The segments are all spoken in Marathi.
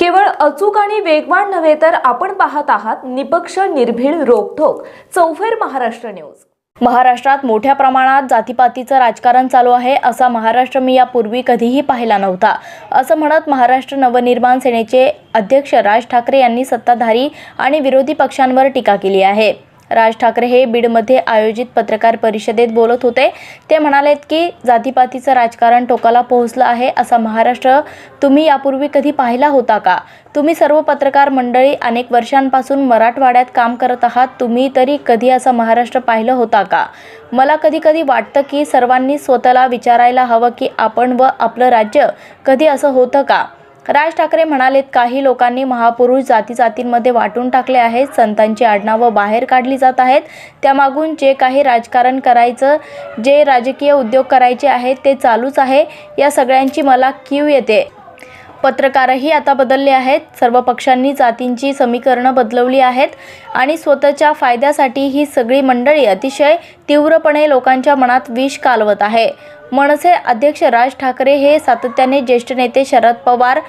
केवळ अचूक आणि वेगवान नव्हे तर आपण पाहत आहात निपक्ष निर्भीड रोखोक चौफेर महाराष्ट्र न्यूज. महाराष्ट्रात मोठ्या प्रमाणात जातीपातीचं राजकारण चालू आहे असा महाराष्ट्र मी यापूर्वी कधीही पाहिला नव्हता. असं म्हणत महाराष्ट्र नवनिर्माण सेनेचे अध्यक्ष राज ठाकरे यांनी सत्ताधारी आणि विरोधी पक्षांवर टीका केली आहे. राज ठाकरे हे बीडमध्ये आयोजित पत्रकार परिषदेत बोलत होते. ते म्हणालेत की जातीपातीचं राजकारण टोकाला पोहोचलं आहे असा महाराष्ट्र तुम्ही यापूर्वी कधी पाहिला होता का? तुम्ही सर्व पत्रकार मंडळी अनेक वर्षांपासून मराठवाड्यात काम करत आहात तुम्ही तरी कधी असा महाराष्ट्र पाहिलं होता का? मला कधी कधी वाटतं की सर्वांनी स्वतःला विचारायला हवं की आपण व आपलं राज्य कधी असं होतं का? राज ठाकरे म्हणालेत काही लोकांनी महापुरुष जाती जातींमध्ये वाटून टाकले आहेत संतांची आडनावं बाहेर काढली जात आहेत. त्यामागून जे काही राजकारण करायचं जे राजकीय उद्योग करायचे आहेत ते चालूच आहे. या सगळ्यांची मला कीव येते. पत्रकारही आता बदलले आहेत. सर्व पक्षांनी जातींची समीकरणं बदलवली आहेत आणि स्वतःच्या फायद्यासाठी ही सगळी मंडळी अतिशय तीव्रपणे लोकांच्या मनात विष कालवत आहे. मनसे अध्यक्ष राज ठाकरे हे सातत्याने ज्येष्ठ नेते शरद पवार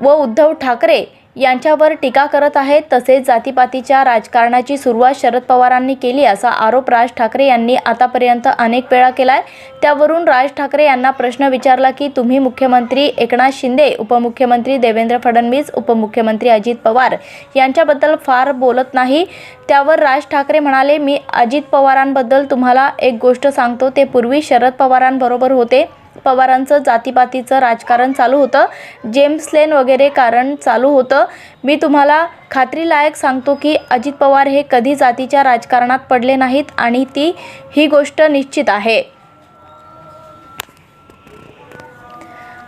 व उद्धव ठाकरे यांच्यावर टीका करत आहेत. तसेच जातीपातीच्या राजकारणाची सुरुवात शरद पवारांनी केली असा आरोप राज ठाकरे यांनी आतापर्यंत अनेक वेळा केला आहे त्यावरून राज ठाकरे यांना प्रश्न विचारला की तुम्ही मुख्यमंत्री एकनाथ शिंदे उपमुख्यमंत्री देवेंद्र फडणवीस उपमुख्यमंत्री अजित पवार यांच्याबद्दल फार बोलत नाही. त्यावर राज ठाकरे म्हणाले मी अजित पवारांबद्दल तुम्हाला एक गोष्ट सांगतो. ते पूर्वी शरद पवारांबरोबर होते. पवारांचं जातीपातीचं राजकारण चालू होतं. जेम्स लेन वगैरे कारण चालू होतं. मी तुम्हाला खात्रीलायक सांगतो की अजित पवार हे कधी जातीच्या राजकारणात पडले नाहीत आणि ती ही गोष्ट निश्चित आहे.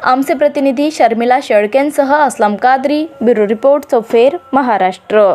आमचे प्रतिनिधी शर्मिला शेळकेंसह असलम कादरी ब्युरो रिपोर्ट चौफेर महाराष्ट्र.